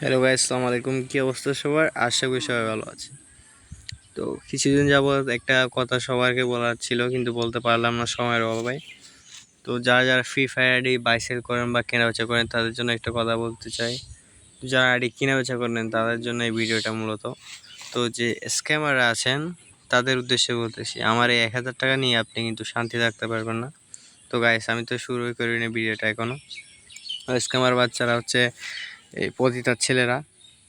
Hello ভাই আসসালামু আলাইকুম। কী অবস্থা সবার? আশা করি সবাই ভালো আছে তো কিছুদিন যাবৎ একটা কথা সবাইকে বলার ছিল, কিন্তু বলতে পারলাম না সময়ের অভাবে। তো যারা যারা ফ্রি ফায়ার আইডি বাইসেল করেন বা কেনা বেচা করেন, তাদের জন্য একটা কথা বলতে চাই। যারা আইডি কেনা বেচা করেন, তাদের জন্য এই ভিডিওটা মূলত। তো যে স্ক্যামাররা আছেন, তাদের উদ্দেশ্যে বলতেছি, আমার এই এক হাজার টাকা নিয়ে আপনি কিন্তু শান্তি থাকতে পারবেন না। তো গাইস, আমি তো শুরুই করিনি ভিডিওটা এখনও স্ক্যামার বাচ্চারা হচ্ছে এই পতিতার ছেলেরা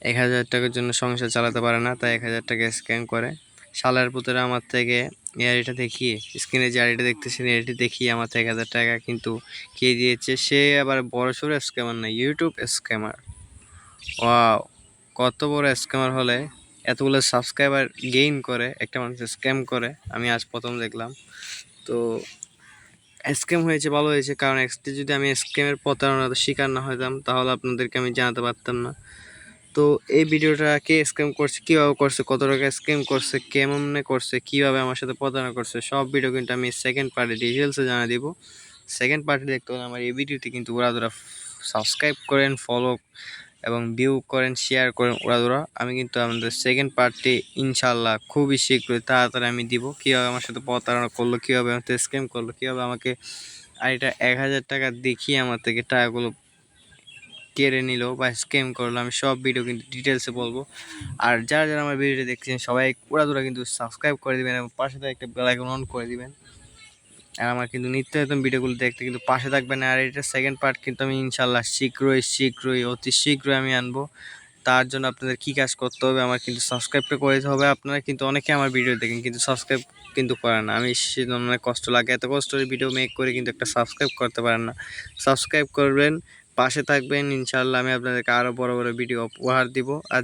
এক হাজার টাকার জন্য সংসার চালাতে পারে না, তাই এক হাজার টাকা স্ক্যান করে। শালার পুতরা আমার থেকে এআইটা দেখিয়ে স্ক্রিনে যে আইডিটা দেখতেছেন এআইটি দেখিয়ে আমার থেকে এক হাজার টাকা কিন্তু কে দিয়েছে? সে আবার বড় সড়ো স্ক্যামার না ইউটিউব স্ক্যামার ওয়াও কত বড় স্ক্যামার হলে এতগুলো সাবস্ক্রাইবার গেইন করে, একটা মানুষ স্ক্যাম করে, আমি আজ প্রথম দেখলাম। তো স্ক্যাম হয়েছে, ভালো হয়েছে। কারণ এক্সটি যদি আমি স্ক্যামের প্রতারণার শিকার না হতাম, তাহলে আপনাদেরকে আমি জানাতে পারতাম না। তো এই ভিডিওটা কে স্ক্যাম করছে, কীভাবে করছে, কত টাকা স্ক্যাম করছে, কেমনে করছে, কীভাবে আমার সাথে প্রতারণা করছে, সব ভিডিও কিন্তু আমি সেকেন্ড পার্টি ডিটেলসে জানা দিব। সেকেন্ড পার্টি দেখতে হলে আমার এই ভিডিওটি কিন্তু ওরা সাবস্ক্রাইব করেন ফলো এবং ভিউ করেন শেয়ার করেন ওরা ধরা আমি কিন্তু আমাদের সেকেন্ড পার্টটি ইনশাল্লাহ খুবই শীঘ্রই তাড়াতাড়ি আমি দিব। কীভাবে আমার সাথে প্রতারণা করল, কীভাবে আমার স্ক্যাম করল, কীভাবে আমাকে আইটা এক হাজার টাকা দেখিয়ে আমার থেকে টাকাগুলো কেড়ে নিল বা স্ক্যাম করল, আমি সব ভিডিও কিন্তু ডিটেলসে বলব। আর যারা যারা আমার ভিডিওটা দেখছেন সবাই ওরা তোরা কিন্তু সাবস্ক্রাইব করে দিবেন এবং পাশে একটা বেল আইকন অন করে দিবেন। আর আমার কিন্তু নিত্য নতুন ভিডিওগুলো দেখতে কিন্তু পাশে থাকবেন আর এটা সেকেন্ড পার্ট কিন্তু আমি ইনশাল্লাহ শীঘ্রই শীঘ্রই, অতি শীঘ্রই আমি আনব। তার জন্য আপনাদের কী কাজ করতে হবে আমার কিন্তু সাবস্ক্রাইবটা করে হবে। আপনারা কিন্তু অনেকে আমার ভিডিও দেখেন কিন্তু সাবস্ক্রাইব কিন্তু করেন না। আমি অনেক কষ্ট লাগে। এত কষ্ট ভিডিও মেক করে কিন্তু একটা সাবস্ক্রাইব করতে পারেন না। সাবস্ক্রাইব করবেন, পাশে থাকবেন। ইনশাল্লাহ আমি আপনাদেরকে আরও বড় বড় ভিডিও উপহার দিব। আর